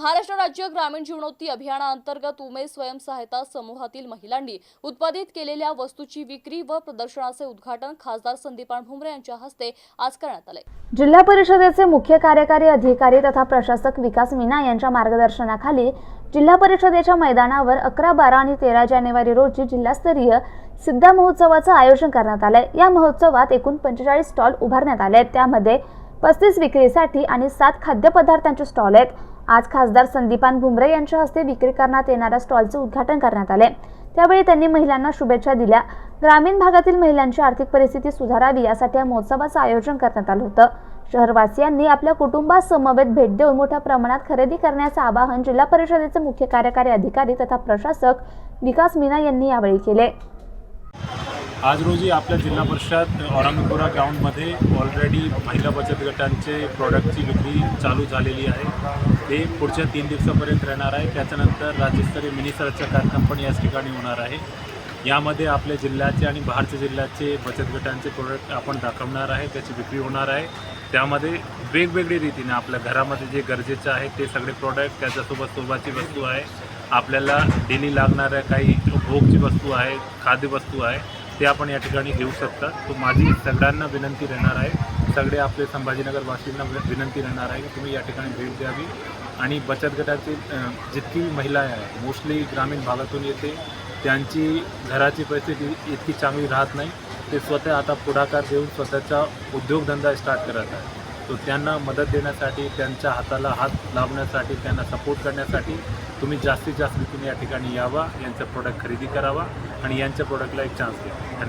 महाराष्ट्र राज्य ग्रामीण जीवनोत्ती अभियानाअंतर्गत उमेद स्वयंसहायता समूहातील महिलांनी उत्पादित केलेल्या वस्तूची विक्री व प्रदर्शनाचे उद्घाटन खासदार संदीपान भुमरे यांच्या हस्ते आज करण्यात आले. जिल्हा परिषदेचे मुख्य कार्यकारी अधिकारी तथा प्रशासक विकास मीना यांच्या मार्गदर्शनाखाली जिल्हा परिषदेच्या मैदानावर अकरा बारा आणि तेरा जानेवारी रोजी जिल्हास्तरीय सिद्धा महोत्सवाचं आयोजन करण्यात आलंय. या महोत्सवात एकूण पंचेचाळीस स्टॉल उभारण्यात आले आहेत त्यामध्ये पस्तीस विक्रीसाठी आणि सात खाद्यपदार्थांचे स्टॉल आहेत. आज खासदार संदीपान भुमरे यांच्या हस्ते विक्री करण्यात येणाऱ्या स्टॉलचे उद्घाटन करण्यात आले. त्यावेळी त्यांनी महिलांना शुभेच्छा दिल्या. ग्रामीण भागातील महिलांची आर्थिक परिस्थिती सुधारावी यासाठी या महोत्सवाचं आयोजन करण्यात आलं होतं. शहरवासियांनी आपल्या कुटुंबासमवेत भेट देऊन मोठ्या प्रमाणात खरेदी करण्याचं आवाहन जिल्हा परिषदेचे मुख्य कार्यकारी अधिकारी तथा प्रशासक विकास मीना यांनी यावेळी केले. आज रोजी आपल्या जिल्हा परिषद औरंगपुरा ग्राउंडमध्ये ऑलरेडी महिला बचत गटांचे प्रॉडक्टची विक्री चालू झालेली आहे. ते पुढच्या तीन दिवसापर्यंत राहणार आहे. त्याच्यानंतर राज्यस्तरीय मिनी सरचा कार्यक्रम पण याच ठिकाणी होणार आहे. यामध्ये आपल्या जिल्ह्याचे आणि बाहेरच्या जिल्ह्याचे बचत गटांचे प्रोडक्ट आपण दाखवणार आहे. त्याची विक्री होणार आहे. त्यामध्ये वेगवेगळी रीतीने आपल्या घरामध्ये जे गरजेचं आहे ते सगळे प्रोडक्ट त्याच्यासोबत शोभाची वस्तू आहे. आपल्याला डेली लागणाऱ्या काही भोगची वस्तू आहे खाद्यवस्तू आहे. ते आपण या ठिकाणी घेऊ शकता. तो माझी सगळ्यांना विनंती राहणार आहे. सगळे आपले संभाजीनगर वासींना विनंती राहणार आहे की तुम्ही या ठिकाणी भेट द्यावी. आणि बचत गटाची जितकी महिला आहे मोस्टली ग्रामीण भागातून येते. त्यांची घराची परिस्थिती इतकी चांगली राहत नाही. ते स्वतः आता पुढाकार देऊन स्वतःचा उद्योगधंदा स्टार्ट करत आहे तो त्यांना मदत देण्यासाठी त्यांच्या हाताला हात लावण्यासाठी त्यांना सपोर्ट करण्यासाठी तुम्ही जास्तीत जास्त रीतीने या ठिकाणी यावा यांचं प्रोडक्ट खरेदी करावा आणि यांच्या प्रोडक्टला एक चान्स द्या.